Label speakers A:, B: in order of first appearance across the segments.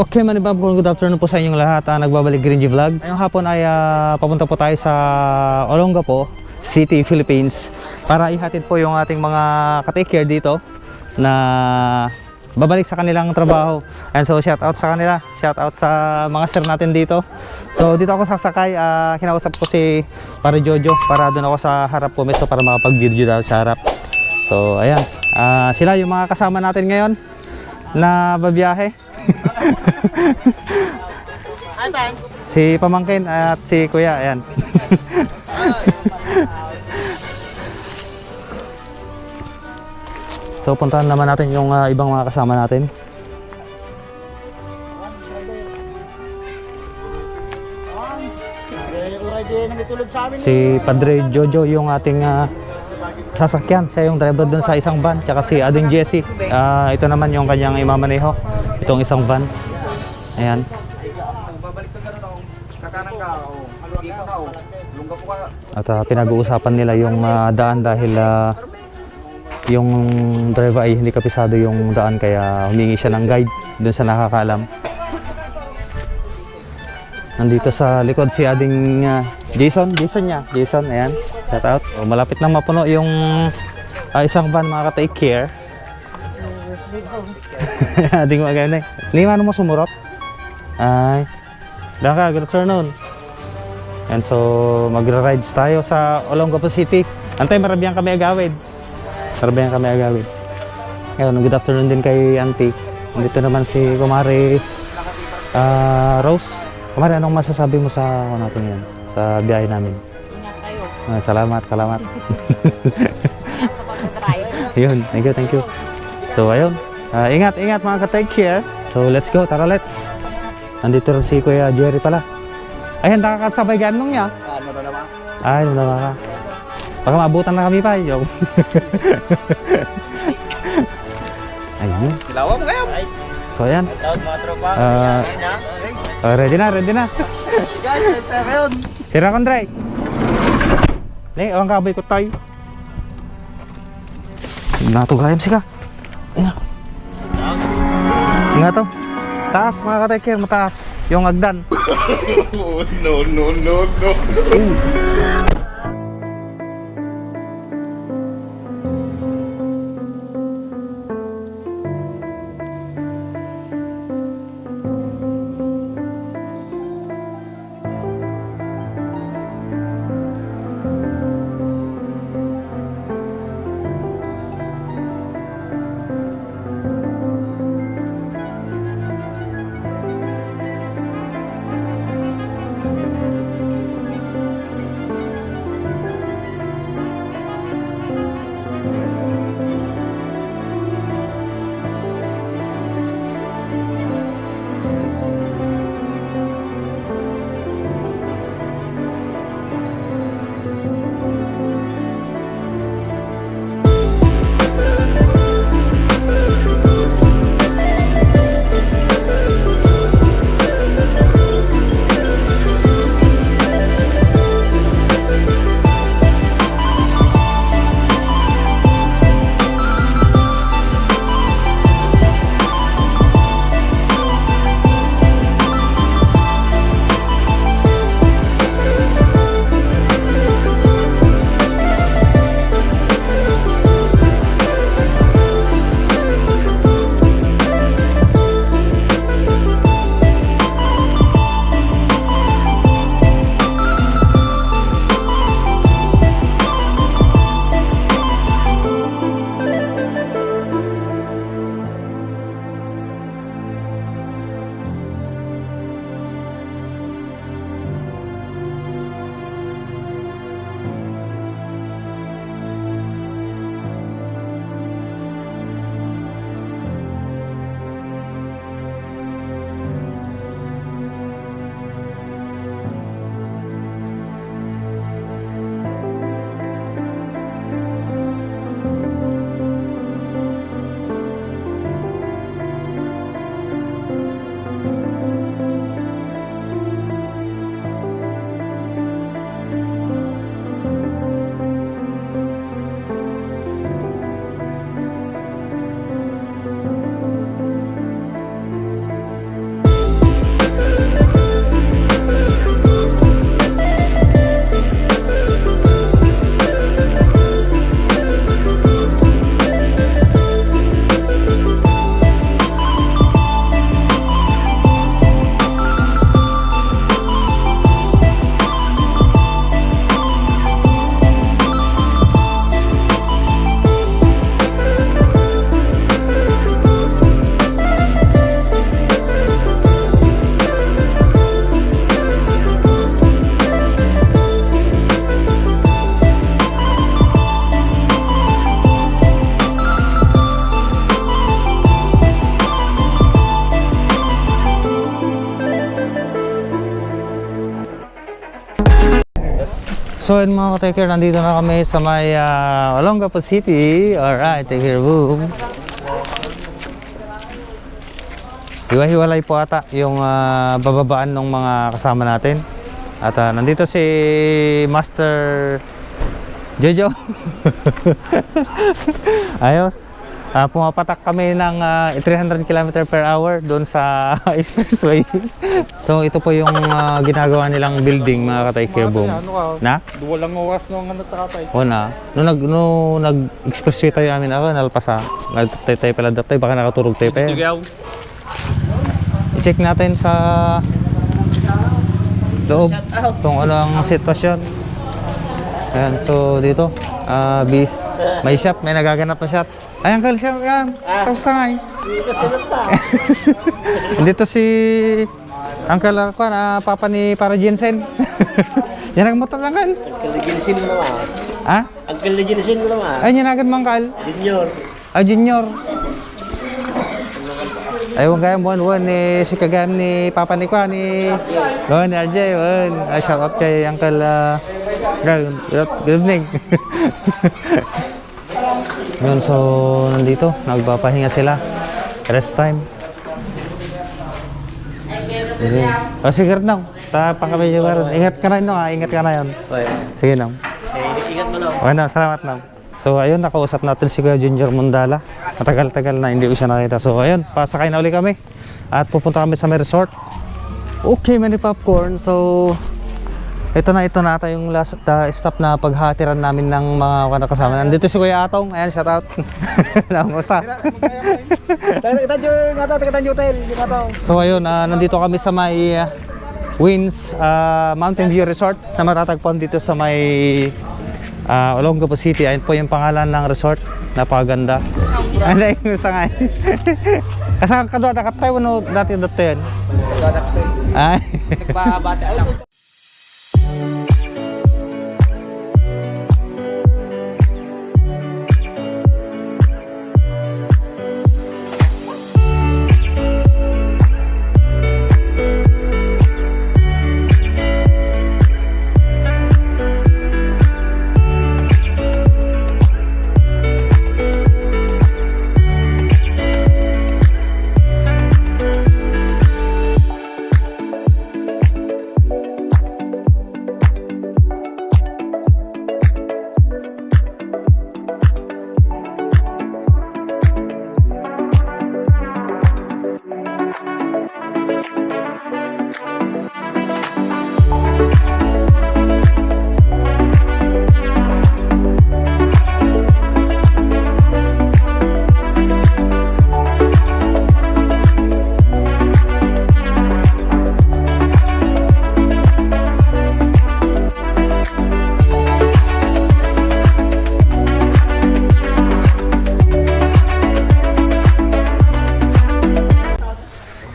A: Okay, manibab po, good afternoon po sa inyong lahat. Ah, nagbabalik Green Vlog. Ngayong hapon ay ah, papunta po tayo sa Olongapo City, Philippines para ihatid po yung ating mga ka-take dito na babalik sa kanilang trabaho. And so shout out sa kanila, shout out sa mga sir natin dito. So dito ako sasakay, ah, kinausap ko si Pare Jojo para doon ako sa harap po meso para makapag-video daw sa harap. So ayan, Ah, sila yung mga kasama natin ngayon na babiyahe. Si Pamangkin at si Kuya, ayan. so puntahan naman natin yung ah, ibang mga kasama natin. Si Padre Jojo yung ating ah, sasakyan. Siya yung driver dun sa isang van. Tsaka si Ading Jesse. Ah, ito naman yung kanyang imamaneho. Itong isang van. Ayan. At ah, pinag-uusapan nila yung ah, daan dahil ah, yung driver ay hindi kapisado yung daan kaya humingi siya ng guide dun sa nakakaalam. Nandito sa likod si ading ah, Jason, Jason niya, Jason, ayan, shout out. O, malapit nang mapuno yung ah, isang van mga ka-take care. ading magana. Lima ano mo sumurot? Ay, Daka, good afternoon. And so, magra-rides tayo sa Olongapo City. Antay, marabiyang kami agawid. Marabiyang kami agawid. Ngayon, good afternoon din kay Auntie. Nandito naman si Kumari ah, Rose. Kumari, anong masasabi mo sa ano natin yan? Sa biyahe namin?
B: Ingat kayo.
A: Ah, salamat, salamat. Yun, thank you, thank you. So, ayun. Ah, ingat, ingat mga ka-take care. So, let's go. Tara, let's. Nandito rin si Kuya Jerry pala. Ay, handa ka kasabay ganong niya.
C: Ano ba naman?
A: Ay, wala ka. Baka maabutan na kami pa. Yo. Ayun.
C: Silawa mo kayo.
A: So, ayan. Ah,
C: na.
A: Oh, ready na, ready na.
C: Guys, ito ngayon.
A: Sira kondray. Ni, awang kaboy ko tayo. Natugayam sika. Ina. Ingat to. Taas mga ka-take mataas. Yung agdan.
D: no, no, no, no.
A: So yun mga ka-taker, nandito na kami sa may uh, Olongapo City. Alright, take care, boom. Hiwa-hiwalay po ata yung ah, bababaan ng mga kasama natin. At ah, nandito si Master Jojo. Ayos. Ah, pumapatak kami ng ah, 300 km per hour doon sa expressway. so ito po yung ah, ginagawa nilang building mga katay boom. Na?
C: Walang oras nung ano tatay.
A: O na. Nung nag no, nag-expressway tayo amin ako, nalpas ha. Nagtay tayo pala datay, baka nakaturog tayo pa. yan. I-check natin sa loob kung ano ang sitwasyon. Ayan, so dito, bis, may shop, may nagaganap na shop. Ay, uncle, shop yan. Tapos na nga eh. Dito si Uncle ako na papa ni para Jensen. Yan ang motor lang, Uncle.
C: Ang kalaginisin mo naman.
A: Ha?
C: Ang kalaginisin mo naman.
A: Ay, yan agad mang Uncle.
C: Junior.
A: Ah, junior. Ayun kaya mo wan ni si kagam ni Papa ni Kwa ni Wan ni RJ wan. Ay shout out kay Uncle uh, good, good evening. Yun, so nandito, nagpapahinga sila. Rest time. Okay. Oh, sige na. Ta pa kami yung Ingat ka na no, ah. ingat ka na yun. Sige na.
C: Eh, ingat mo lang.
A: Okay na, salamat na. So ayun, nakausap natin si Kuya Junior Mundala. Matagal-tagal na hindi ko siya nakita. So ayun, pasakay na uli kami. At pupunta kami sa may resort. Okay, many popcorn. So ito na, ito na ata yung last uh, stop na paghatiran namin ng mga kasama. Nandito si Kuya Atong. Ayan, shout out. Namusta? So ayun, ah, nandito kami sa may ah, Winds ah, Mountain View Resort na matatagpuan dito sa may uh, Olongapo City. Ayun po yung pangalan ng resort. Napakaganda. Ano yung sangay? Kasama ka doon, nakatayo no, dati dito yan. Ay.
C: Nagbabate alam.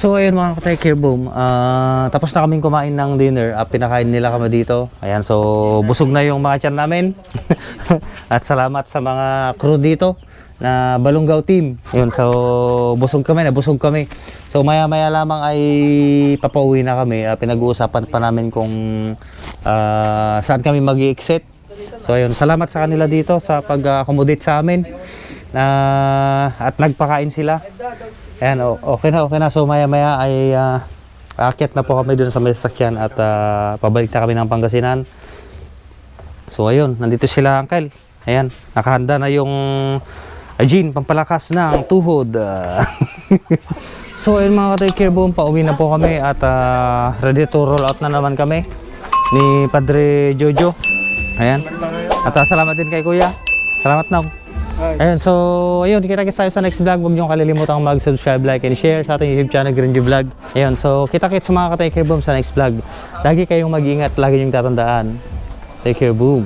A: So ayun mga ka-take boom, Ah, tapos na kaming kumain ng dinner, Ah, pinakain nila kami dito. Ayan, so busog na yung mga tiyan namin. At salamat sa mga crew dito na Balunggaw team. Ayun, so busog kami, na busog kami. So maya maya lamang ay papauwi na kami. Ah, pinag-uusapan pa namin kung ah, saan kami mag exit So ayun, salamat sa kanila dito sa pag-accommodate sa amin. Ah, at nagpakain sila. Ayan, okay na, okay na. So maya-maya ay uh, aakyat na po kami dun sa may sasakyan at ah, pabalik na kami ng Pangasinan. So ayun, nandito sila, Uncle. Ayan, nakahanda na yung uh, gin, pampalakas ng tuhod. ah. so ayun mga ka-take care boom, pauwi na po kami at ah, ready to roll out na naman kami ni Padre Jojo. Ayan. At ah, salamat din kay Kuya. Salamat na. Ayun, so ayun, kita-kits tayo sa next vlog. Huwag niyo kalilimutang mag-subscribe, like, and share sa ating YouTube channel, Greenview Vlog. Ayun, so kita-kits sa mga ka-take care boom sa next vlog. Lagi kayong mag-ingat, lagi niyong tatandaan. Take care, boom.